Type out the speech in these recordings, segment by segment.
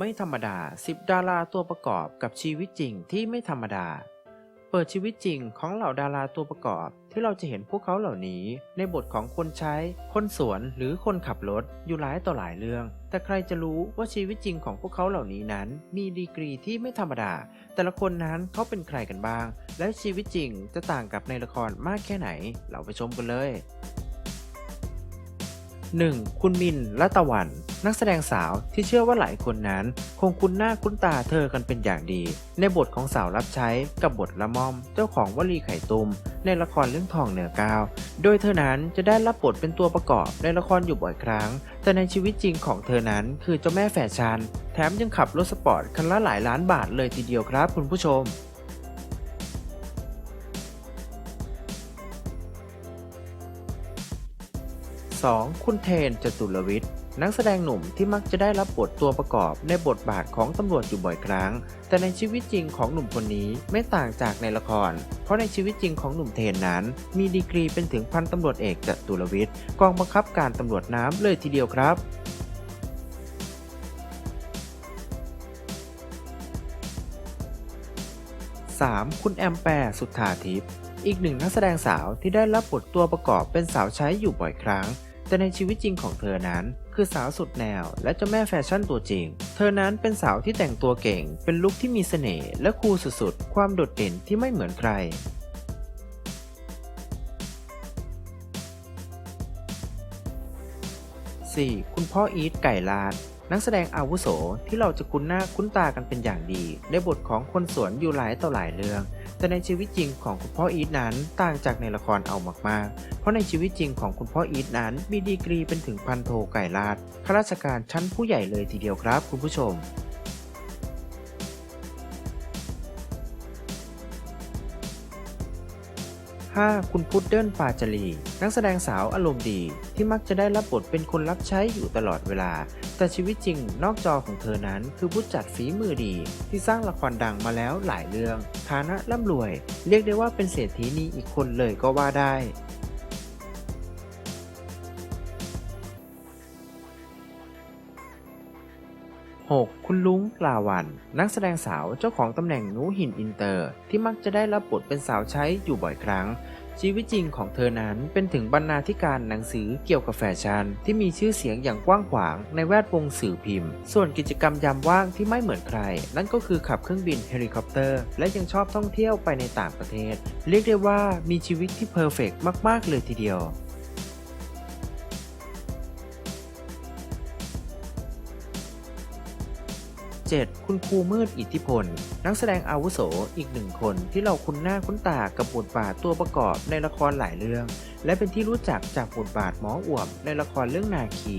ไม่ธรรมดา 10 ดาราตัวประกอบกับชีวิตจริงที่ไม่ธรรมดา เปิดชีวิตจริงของเหล่าดาราตัวประกอบที่เราจะเห็นพวกเขาเหล่านี้ ในบทของคนใช้ คนสวนหรือคนขับรถอยู่หลายต่อหลายเรื่อง แต่ใครจะรู้ว่าชีวิตจริงของพวกเขาเหล่านี้นั้น มีดีกรีที่ไม่ธรรมดา แต่ละคนนั้นเขาเป็นใครกันบ้าง และชีวิตจริงจะต่างกับในละครมากแค่ไหน เราไปชมกันเลย 1. คุณมินและตะวัน นักแสดงสาวที่เชื่อว่าหลายคนนั้น คงคุ้นหน้าคุ้นตาเธอกันเป็นอย่างดี ในบทของสาวรับใช้กับบทละม่อม เจ้าของวลีไข่ตุม ในละครเรื่องทองเหนือก้าว โดยเธอนั้นจะได้รับบทเป็นตัวประกอบในละครอยู่บ่อยครั้ง แต่ในชีวิตจริงของเธอนั้นคือเจ้าแม่แฟชั่นแถมยังขับรถสปอร์ตคันละหลายล้านบาทเลยทีเดียวครับคุณผู้ชม 2. คุณเทนจตุรวิทย์นักแสดงหนุ่มที่มักจะได้รับบทตัวประกอบในบทบาทของตำรวจอยู่บ่อยครั้ง แต่ในชีวิตจริงของหนุ่มคนนี้ไม่ต่างจากในละคร เพราะในชีวิตจริงของหนุ่มเทนนั้น มีดีกรีเป็นถึงพันตำรวจเอกจตุรวิทย์กองบังคับการตำรวจน้ำเลยทีเดียวครับ 3. คุณแอมแปร์สุทธาทิพย์อีกหนึ่งนักแสดงสาวที่ได้รับบทตัวประกอบเป็นสาวใช้อยู่บ่อยครั้ง แต่ในชีวิตจริงของเธอนั้น คือสาวสุดแนวและเจ้าแม่แฟชั่นตัวจริง เธอนั้นเป็นสาวที่แต่งตัวเก่ง เป็นลุคที่มีเสน่ห์และคูลสุดๆ ความโดดเด่นที่ไม่เหมือนใคร 4. คุณพ่ออีทไก่ลาด นักแสดงอาวุโสที่เราจะคุ้นหน้าคุ้นตากันเป็นอย่างดี ได้บทของคนสวนอยู่หลายต่อหลายเรื่อง แต่ในชีวิตจริงของคุณพ่ออีทนั้นต่างจากในละครเอามากๆ เพราะในชีวิตจริงของคุณพ่ออีทนั้นมีดีกรีเป็นถึงพันโทไก่ลาดข้าราชการชั้นผู้ใหญ่เลยทีเดียวครับคุณผู้ชม 5. คุณพุดเดิ้ลปาจารีนักแสดงสาวอารมณ์ดี ที่มักจะได้รับบทเป็นคนรับใช้อยู่ตลอดเวลา แต่ชีวิตจริงนอกจอของเธอนั้นคือผู้จัดฝีมือดี ที่สร้างละครดังมาแล้วหลายเรื่อง ฐานะร่ำรวย เรียกได้ว่าเป็นเศรษฐีนีอีกคนเลยก็ว่าได้ 6. คุณลุงปลาวัน นักแสดงสาวเจ้าของตำแหน่งนูหินอินเตอร์ ที่มักจะได้รับบทเป็นสาวใช้อยู่บ่อยครั้ง ชีวิตจริงของเธอนั้นเป็นถึงบรรณาธิการหนังสือเกี่ยวกับแฟชั่นที่มีชื่อเสียงอย่างกว้างขวางในแวดวงสื่อพิมพ์ ส่วนกิจกรรมยามว่างที่ไม่เหมือนใคร นั่นก็คือขับเครื่องบินเฮลิคอปเตอร์ และยังชอบท่องเที่ยวไปในต่างประเทศ เรียกได้ว่ามีชีวิตที่เพอร์เฟกต์มาก ๆ เลยทีเดียว 7. คุณครูมืดอิทธิพล นักแสดงอาวุโสอีกหนึ่งคนที่เราคุ้นหน้าคุ้นตากับบทบาทตัวประกอบในละครหลายเรื่อง และเป็นที่รู้จักจากบทบาทหมออ่วมในละครเรื่องนาคี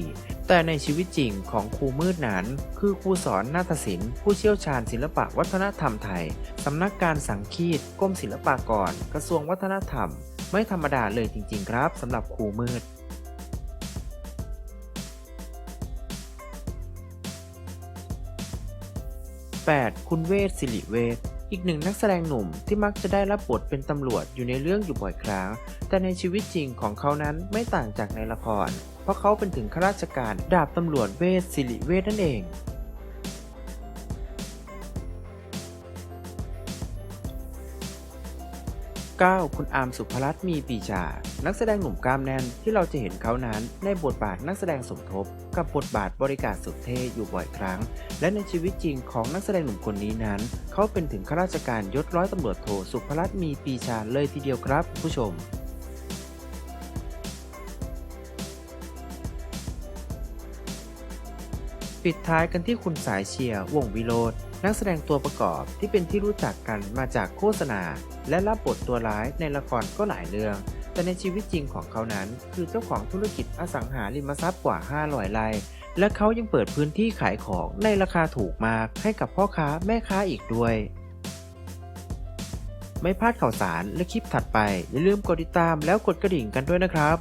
แต่ในชีวิตจริงของครูมืดนั้น คือครูสอนนาฏศิลป์ผู้เชี่ยวชาญศิลปะวัฒนธรรมไทย สำนักการสังคีตกรมศิลปากร กระทรวงวัฒนธรรม ไม่ธรรมดาเลยจริง ๆ ครับสำหรับครูมืด 8. คุณเวศสิริเวศอีกหนึ่งนักแสดงหนุ่มที่มักจะได้รับบทเป็นตำรวจอยู่ในเรื่องอยู่บ่อยครั้ง แต่ในชีวิตจริงของเขานั้นไม่ต่างจากในละคร เพราะเขาเป็นถึงข้าราชการดาบตำรวจเวศสิริเวศนั่นเอง 9. คุณอาร์มสุภรัตน์มีปีชา นักแสดงหนุ่มกล้ามแน่นที่เราจะเห็นเขานั้นในบทบาทนักแสดงสมทบ กับบทบาทบริการสุดเท่อยู่บ่อยครั้ง และในชีวิตจริงของนักแสดงหนุ่มคนนี้นั้น เขาเป็นถึงข้าราชการยศร้อยตำรวจโทสุภรัตน์มีปีชาเลยทีเดียวครับผู้ชม ปิดท้ายกันที่คุณสายเชียร์วงวิโรจน์นักแสดงตัวประกอบที่เป็นที่รู้จักกันมาจากโฆษณา และรับบทตัวร้ายในละครก็หลายเรื่อง แต่ในชีวิตจริงของเขานั้น คือเจ้าของธุรกิจอสังหาริมทรัพย์กว่า 500ไร่และเขายังเปิดพื้นที่ขายของในราคาถูกมากให้กับพ่อค้าแม่ค้าอีกด้วย ไม่พลาดข่าวสารและคลิปถัดไปอย่าลืมกดติดตามแล้วกดกระดิ่งกันด้วยนะครับ